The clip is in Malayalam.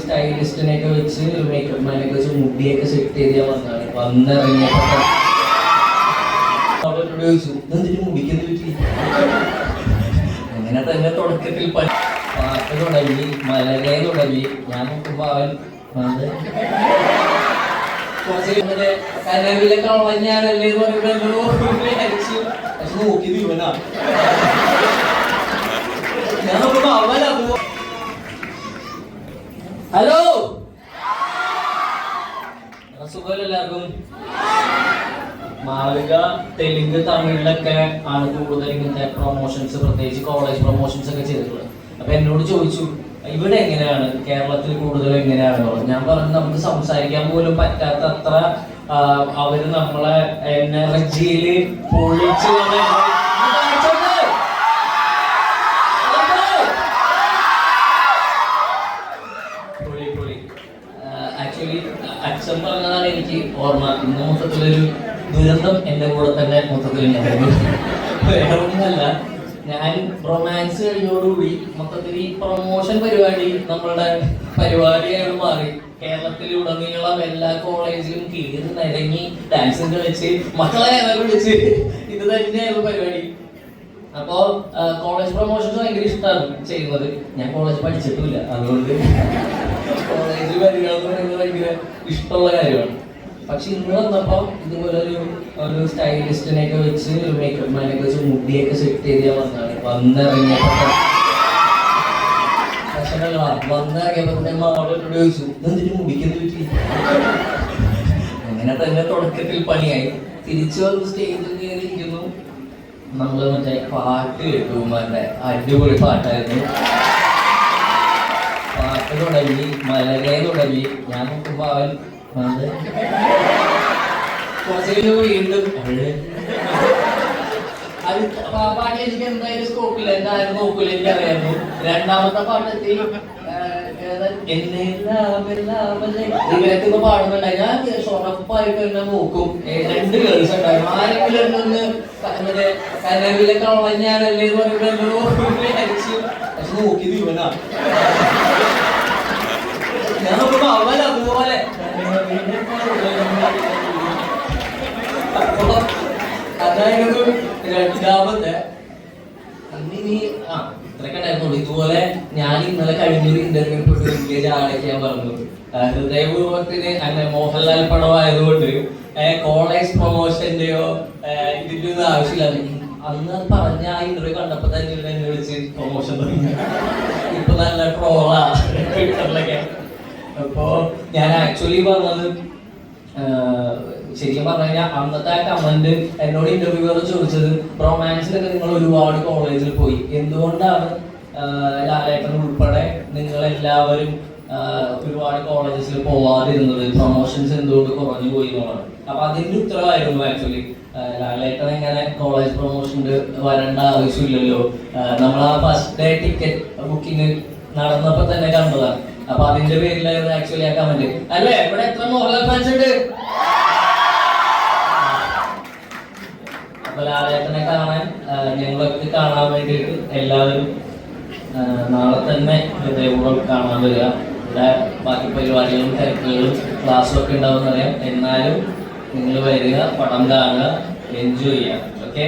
സ്റ്റൈലിസ്റ്റിനെ ഒക്കെ വെച്ച് മേക്കപ്പ് മാനൊക്കെ വെച്ച് മുടിയൊക്കെ സെറ്റ് ചെയ്ത് ഞാൻ വന്നതാണ്. വന്നിറങ്ങിയപ്പോ അവരോട് ചോദിച്ചു ഇതെന്തിട്ട് മുടിക്കുന്ന പറ്റി അങ്ങനെ തന്നെ തുടക്കത്തിൽ പാട്ട് തുടങ്ങി മലരെ തുടങ്ങി. ഞാൻ നോക്കുമ്പോ അവൻ ഞാൻ ഹലോ? സുഖമല്ല എല്ലാവർക്കും? മാളിക തെലുങ്ക് തമിഴിലൊക്കെ ആണ് കൂടുതൽ ഇങ്ങനത്തെ പ്രൊമോഷൻസ് പ്രത്യേകിച്ച് കോളേജ് പ്രൊമോഷൻസ് ഒക്കെ ചെയ്തിട്ടുള്ളത്. അപ്പൊ എന്നോട് ചോദിച്ചു ഇവിടെ എങ്ങനെയാണ്? കേരളത്തിൽ കൂടുതൽ എങ്ങനെയാണോ ഞാൻ പറഞ്ഞു നമുക്ക് സംസാരിക്കാൻ പോലും പറ്റാത്ത അത്ര അവർ നമ്മളെ എനർജിയിൽ പൊളിച്ച് അച്ഛൻ പറഞ്ഞതാണ് എനിക്ക് ഓർമ്മ. മൊത്തത്തിലൊരു ദുരന്തം എന്റെ കൂടെ തന്നെ മൊത്തത്തിൽ വേറെ ഞാൻ റൊമാൻസ് കഴിഞ്ഞോടുകൂടി മൊത്തത്തിൽ ഈ പ്രൊമോഷൻ പരിപാടി നമ്മളുടെ പരിപാടിയായി മാറി. കേരളത്തിലുടനീളം എല്ലാ കോളേജിലും കീറി നിരങ്ങി ഡാൻസും കളിച്ച് മക്കളെ വിളിച്ച്. ഇത് തന്നെയായിരുന്നു പരിപാടി. അപ്പോ കോളേജ് പ്രൊമോഷൻസ് ഭയങ്കര ഇഷ്ടമാണ് ചെയ്യുന്നത്. ഞാൻ കോളേജ് പഠിച്ചിട്ടില്ല അതുകൊണ്ട് വരിക എന്ന് ഭയങ്കര ഇഷ്ടമുള്ള കാര്യമാണ്. പക്ഷെ ഇന്ന് വന്നപ്പോൾ ഇതുപോലെ ഒരു ഒരു സ്റ്റൈലിസ്റ്റിനെ ഒക്കെ വെച്ച് മേക്കപ്പ് മാനൊക്കെ വെച്ച് മുടിയൊക്കെ സെറ്റ് ചെയ്ത് ഞാൻ വന്നതാണ്. വന്നിറങ്ങിയപ്പോൾ പക്ഷേ ഉണ്ടല്ലോ, വന്നിറങ്ങിയപ്പോ തന്നെ എന്നോട് ചോദിച്ചു ഇതെന്തിട്ട് മുടിക്കെന്ത് പറ്റി? അങ്ങനെ തന്നെ തുടക്കത്തിൽ പണിയായി. തിരിച്ചു വന്ന് സ്റ്റേജിൽ കയറിയിരിക്കുന്നു. നമ്മൾ മറ്റേ പാട്ട് കേട്ടു അടിപൊളി പാട്ടായിരുന്നു. പാട്ട് തുടങ്ങി മലരെ തുടങ്ങി. ഞാൻ നോക്കുമ്പോ അവൻ അത് പാ- പാട്ട് എനിക്ക് എന്തായാലും സ്കോപ്പില്ല എന്തായാലും നോക്കില്ല എനിക്കറിയാമോ? രണ്ടാമത്തെ പാട്ടത്തിൽ പാടുന്നുണ്ടായി. ഞാൻ ഉറപ്പായിട്ട് തന്നെ നോക്കും. ആരെങ്കിലും എന്നെ ഒന്ന് ക- മറ്റേ എന്ന് ഇതുപോലെ ഞാൻ ഇന്നലെ കഴിഞ്ഞൊരു ഇന്റർവ്യൂ പോയിട്ട് വലിയ ചാടയ്ക്കാൻ പറഞ്ഞു ആ, ഹൃദയപൂർവത്തിന് അങ്ങനെ മോഹൻലാൽ പടം ആയതുകൊണ്ട് കോളേജ് പ്രൊമോഷന്റെയോ ഇതിന്റെ ഒന്നും ആവശ്യമില്ല അന്ന് പറഞ്ഞ ആ ഇന്റർവ്യൂ കണ്ടപ്പോ തന്നെ എന്നെ വിളിച്ച് പ്രൊമോഷൻ തുടങ്ങി. ഇപ്പൊ നല്ല ട്രോളാ ട്വിറ്ററിലൊക്കെ അപ്പോ ഞാൻ ആക്ച്വലി പറഞ്ഞത് ശരിക്കും പറഞ്ഞു കഴിഞ്ഞാൽ അന്നത്തെ ആ കമന്റ് എന്നോട് ഇന്റർവ്യൂവർ ചോദിച്ചത് റൊമാൻസിലൊക്കെ നിങ്ങൾ ഒരുപാട് കോളേജിൽ പോയി. എന്തുകൊണ്ടാണ് ലാലേട്ടൻ ഉൾപ്പെടെ നിങ്ങൾ എല്ലാവരും ഒരുപാട് കോളേജസിൽ പോവാതിരുന്നത്? പ്രൊമോഷൻസ് എന്തുകൊണ്ട് കുറഞ്ഞു പോയി എന്നുള്ളത്. അപ്പൊ അതിന്റെ ഉത്തരവായിരുന്നു ആക്ച്വലി ലാലേട്ടൻ എങ്ങനെ കോളേജ് പ്രൊമോഷന് വരേണ്ട ആവശ്യമില്ലല്ലോ. നമ്മൾ ആ ഫസ്റ്റ് ഡേ ടിക്കറ്റ് ബുക്കിംഗ് നടന്നപ്പോ തന്നെ കണ്ടതാണ്. അപ്പൊ അതിന്റെ പേരിലായിരുന്നു ആക്ച്വലി ആ കമന്റ് അല്ലേ? ഇവിടെ എത്ര മോഹൻലാൽ ഫാൻസ് ഉണ്ട്? അപ്പൊ ലാലേട്ടനെ കാണാൻ ഞങ്ങളൊക്കെ കാണാൻ വേണ്ടിയിട്ട് എല്ലാവരും നാളെ തന്നെ ഹൃദയപൂർവം കാണാൻ വരിക. ഇവിടെ ബാക്കി പരിപാടികളും തിരക്കുകളും ക്ലാസ്സും ഒക്കെ ഉണ്ടാവും അറിയാം. എന്നാലും നിങ്ങൾ വരിക പടം കാണുക എൻജോയ് ചെയ്യുക. ഓക്കെ